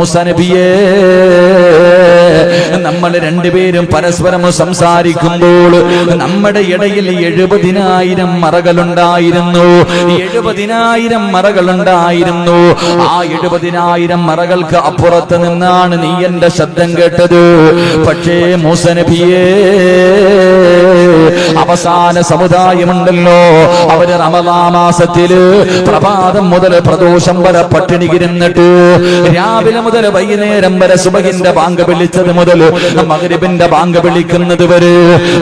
നബിയേ നമ്മൾ രണ്ടുപേരും പരസ്പരം സംസാരിക്കുമ്പോൾ നമ്മുടെ ഇടയിൽ എഴുപതിനായിരം മറകളുണ്ടായിരുന്നു. എഴുപതിനായിരം മറകളുണ്ടായിരുന്നു. ആ എഴുപതിനായിരം മറകൾക്ക് അപ്പുറത്ത് നിന്നാണ് നീ എന്റെ ശബ്ദം കേട്ടത്. പക്ഷേ മൂസ നബിയേ അവസാന സമുദായമുണ്ടല്ലോ. അവർ റമദാ മാസത്തിൽ പ്രഭാതം മുതൽ പ്രദോഷം വരെ പട്ടിണി കിരുന്നിട്ട് രാവിലെ മുതൽ വൈകുന്നേരം വരെ സുബഹിന്റെ ബാങ്ക് വിളിച്ചത് മുതൽ മകരിബിന്റെ ബാങ്ക് വിളിക്കുന്നത് വരെ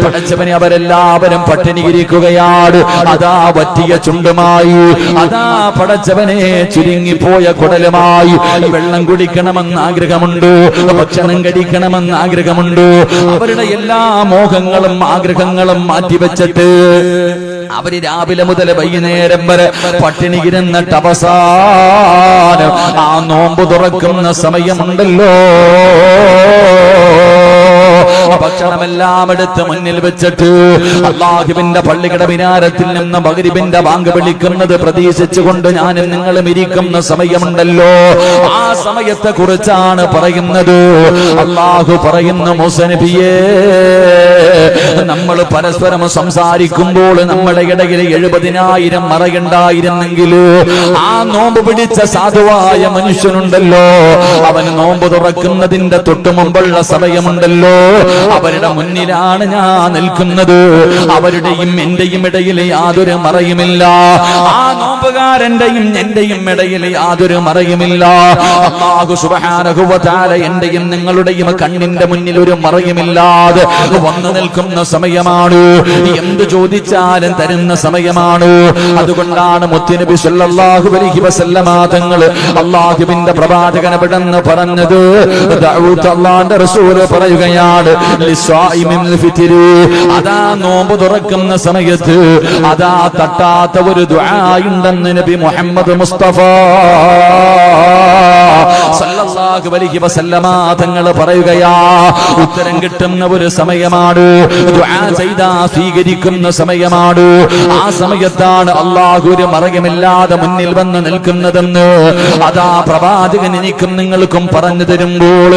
പടച്ചവനെ അവരെല്ലാവരും പട്ടിണി ഇരിക്കുകയാണ് അതാ പറ്റിയ ചുണ്ടുമായി അതാ പടച്ചവനെ ചുരുങ്ങിപ്പോയ കുടലുമായി. വെള്ളം കുടിക്കണമെന്ന് ആഗ്രഹമുണ്ട് ഭക്ഷണം കഴിക്കണമെന്ന് ആഗ്രഹമുണ്ട്. അവരുടെ എല്ലാ മോഹങ്ങളും ആഗ്രഹങ്ങളും മാറ്റിവെച്ചിട്ട് അവർ രാവിലെ മുതൽ വൈകുന്നേരം വരെ പട്ടിണി ഇരുന്നിട്ട് അവസാനം ആ നോമ്പ് തുറക്കുന്ന സമയമുണ്ടല്ലോ. ഭക്ഷണമെല്ലാം എടുത്ത് മുന്നിൽ വെച്ചിട്ട് അള്ളാഹുവിന്റെ പള്ളിയുടെ വിനാരത്തിൽ നിന്ന് മകരിബിന്റെ ബാങ്ക് വിളിക്കുന്നത് പ്രതീക്ഷിച്ചുകൊണ്ട് ഞാനും നിങ്ങളും ഇരിക്കുന്ന സമയമുണ്ടല്ലോ. ആ സമയത്തെ കുറിച്ചാണ് പറയുന്നത്. അള്ളാഹു പറയുന്ന മുസനബിയേ നമ്മൾ പരസ്പരം സംസാരിക്കുമ്പോൾ നമ്മുടെ ഇടയിൽ എഴുപതിനായിരം മറയുണ്ടായിരുന്നെങ്കിൽ ആ നോമ്പ് പിടിച്ച സാധുവായ മനുഷ്യനുണ്ടല്ലോ. അവൻ നോമ്പ് തുറക്കുന്നതിന്റെ തൊട്ടു മുമ്പുള്ള സമയമുണ്ടല്ലോ. അവരുടെ മുന്നിലാണ് ഞാൻ നിൽക്കുന്നത്. അവരുടെയും എന്റെയും ഇടയിൽ യാതൊരു മറയുമില്ല. ആ നോമ്പുകാരന്റെയും എന്റെയും ഇടയിൽ യാതൊരു മറയുമില്ല. എന്റെയും നിങ്ങളുടെയും കണ്ണിന്റെ മുന്നിൽ ഒരു മറയുമില്ലാതെ വന്നു നിൽക്കുന്ന സമയമാണ്? എന്ത് ചോദിച്ചാലും തരുന്ന സമയമാണ്? അതുകൊണ്ടാണ് മുത്തിനബി സല്ലല്ലാഹു അലൈഹി വസല്ലമ തങ്ങൾ അള്ളാഹുവിന്റെ പ്രവാചകനെ പെട്ടെന്ന് പറഞ്ഞത്. റസൂൽ പറയുകയാണ്. അതാ നോമ്പ് തുറക്കുന്ന സമയത്ത് അതാ തട്ടാത്ത ഒരു ദുആയുണ്ടെന്ന് നബി മുഹമ്മദ് മുസ്തഫ അലൈഹി വസല്ലമ പറയുകയാ ഉത്തരം കിട്ടുന്ന ഒരു സമയമാണ് ദുആ സ്വീകരിക്കുന്ന സമയമാണ്. ആ സമയത്താണ് അള്ളാഹു ഒരു മറകമില്ലാതെ മുന്നിൽ വന്ന് നിൽക്കുന്നതെന്ന് അതാ പ്രവാചകൻ എനിക്കും നിങ്ങൾക്കും പറഞ്ഞു തരുമ്പോൾ